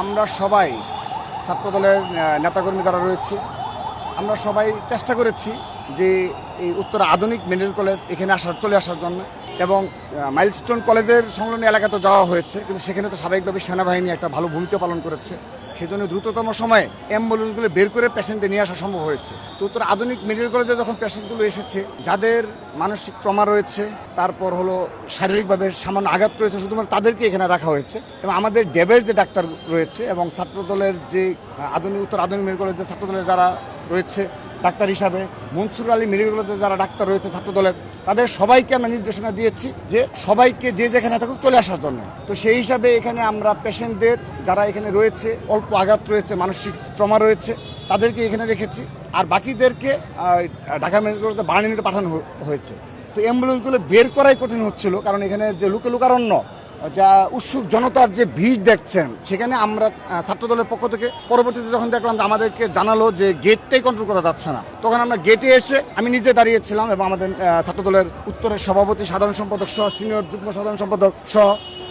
আমরা সবাই ছাত্রদলের নেতাকর্মী দ্বারা রয়েছে, আমরা সবাই চেষ্টা করেছি যে এই উত্তর আধুনিক মেডিকেল কলেজ এখানে আসার, চলে আসার জন্য। এবং মাইলস্টোন কলেজের সংলগ্ন এলাকাতে যাওয়া হয়েছে, কিন্তু সেখানে তো স্বাভাবিকভাবে সেনাবাহিনী একটা ভালো ভূমিকা পালন করেছে। সেই জন্য দ্রুততম সময়ে অ্যাম্বুলেন্সগুলো বের করে পেশেন্টে নিয়ে আসা সম্ভব হয়েছে। তো উত্তর আধুনিক মেডিকেল কলেজে যখন পেশেন্টগুলো এসেছে, যাদের মানসিক ট্রমা রয়েছে, তারপর হলো শারীরিকভাবে সামান্য আঘাত রয়েছে, শুধুমাত্র তাদেরকে এখানে রাখা হয়েছে। এবং আমাদের ডেবের যে ডাক্তার রয়েছে এবং ছাত্রদলের যে আধুনিক, উত্তর আধুনিক মেডিকেল কলেজের ছাত্রদলের যারা রয়েছে ডাক্তার হিসাবে। মনসুর আলী মেডিকেল কলেজে যারা ডাক্তার রয়েছে ছাত্রদলের, তাদের সবাইকে আমরা নির্দেশনা দিয়েছি যে সবাইকে যে যেখানে থাকুক চলে আসার জন্য। তো সেই হিসাবে এখানে আমরা পেশেন্টদের যারা এখানে রয়েছে, অল্প আঘাত রয়েছে, মানসিক ট্রমা রয়েছে, তাদেরকে এখানে রেখেছি। আর বাকিদেরকে ঢাকা মেডিকেল কলেজে বার্নিংয়ে পাঠানো হয়েছে। তো অ্যাম্বুলেন্সগুলো বের করাই কঠিন হচ্ছিল, কারণ এখানে যে লুকে লুকারণ্য যা উৎসুক জনতার যে ভিড় দেখছেন, সেখানে আমরা ছাত্রদলের পক্ষ থেকে পরবর্তীতে যখন দেখলাম যে আমাদেরকে জানালো যে গেটটাই কন্ট্রোল করা যাচ্ছে না, তখন আমরা গেটে এসে আমি নিজে দাঁড়িয়েছিলাম এবং আমাদের ছাত্রদলের উত্তরের সভাপতি, সাধারণ সম্পাদক সহ সিনিয়র যুগ্ম সাধারণ সম্পাদক সহ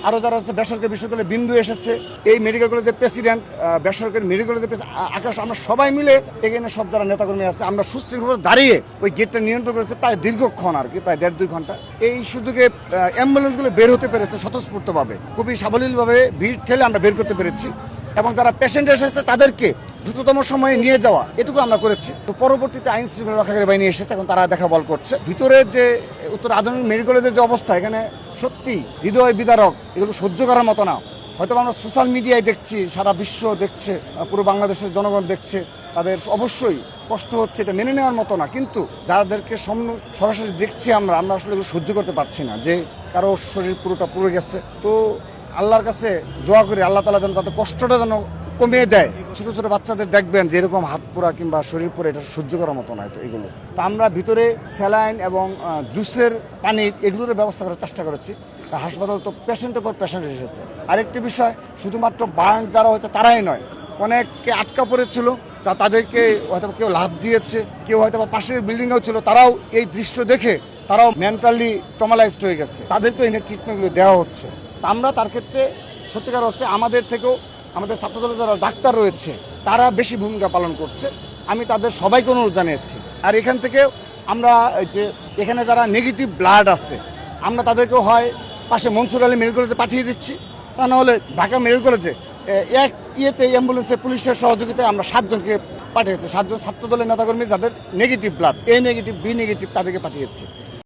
আরও যারা হচ্ছে বেসরকারি বিশ্ববিদ্যালয়ে বিন্দু এসেছে, এই মেডিকেল কলেজের প্রেসিডেন্ট বেসরকারি মেডিকেল কলেজের আকাশ, আমরা সবাই মিলে এখানে সব যারা নেতাকর্মী আছে, আমরা সুশৃঙ্খলভাবে দাঁড়িয়ে ওই গেটটা নিয়ন্ত্রণ করেছে প্রায় দীর্ঘক্ষণ আর কি, প্রায় দেড় দুই ঘণ্টা। এই সুযোগে অ্যাম্বুলেন্সগুলো বের হতে পেরেছে স্বতঃস্ফূর্তভাবে। খুবই সাবলীলভাবে ভিড় ঠেলে আমরা বের করতে পেরেছি এবং যারা পেশেন্ট এসেছে, তাদেরকে দ্রুততম সময়ে নিয়ে যাওয়া, এটুকু আমরা করেছি। তো পরবর্তীতে আইন শৃঙ্খলা রক্ষাকারী বাহিনী এসেছে, এখন তারা দেখা বল করছে। ভিতরে যে উত্তর আধুনিক মেডিকেল কলেজের যে অবস্থা, এখানে সত্যি, হৃদয় বিদারক, এগুলো সহ্য করার মতো না। হয়তো আমরা সোশ্যাল মিডিয়ায় দেখছি, সারা বিশ্ব দেখছে, পুরো বাংলাদেশের জনগণ দেখছে, তাদের অবশ্যই কষ্ট হচ্ছে, এটা মেনে নেওয়ার মতো না। কিন্তু যাদেরকে সরাসরি দেখছি আমরা আমরা আসলে সহ্য করতে পারছি না, যে কারও শরীর পুরোটা পুড়ে গেছে। তো আল্লাহর কাছে দোয়া করি, আল্লাহ তালা যেন তাদের কষ্টটা যেন কমিয়ে দেয়। ছোট ছোট বাচ্চাদের দেখবেন যে এরকম হাত পোড়া কিংবা শরীর পোড়া, এটা সহ্য করার মতো নয় তো এগুলো। তো আমরা ভিতরে স্যালাইন এবং জুসের পানি এগুলোর ব্যবস্থা করার চেষ্টা করেছি। হাসপাতাল তো পেশেন্টের পর পেশেন্ট এসেছে। আরেকটি বিষয়, শুধুমাত্র বার্ন যারা হয়েছে তারাই নয়, অনেককে আটকা পড়েছিল, যা তাদেরকে হয়তো কেউ লাভ দিয়েছে, কেউ হয়তো বা পাশের বিল্ডিংয়েও ছিল, তারাও এই দৃশ্য দেখে তারাও মেন্টালি ট্রমালাইজড হয়ে গেছে। তাদেরকেও এনে ট্রিটমেন্টগুলো দেওয়া হচ্ছে। তা আমরা তার ক্ষেত্রে সত্যিকার অর্থে আমাদের থেকেও আমাদের ছাত্রদলের যারা ডাক্তার রয়েছে, তারা বেশি ভূমিকা পালন করছে। আমি তাদের সবাইকে অনুরোধ জানিয়েছি। আর এখান থেকে আমরা যে, এখানে যারা নেগেটিভ ব্লাড আছে, আমরা তাদেরকেও হয় পাশে মনসুর আলী মেডিকেল কলেজে পাঠিয়ে দিচ্ছি। তা নাহলে ঢাকা মেডিকেল কলেজে এক ইয়েতে অ্যাম্বুলেন্সে পুলিশের সহযোগিতায় আমরা সাতজনকে পাঠিয়েছি। সাতজন ছাত্রদলের নেতাকর্মী যাদের negative blood A negative B negative তাদেরকে পাঠিয়েছি।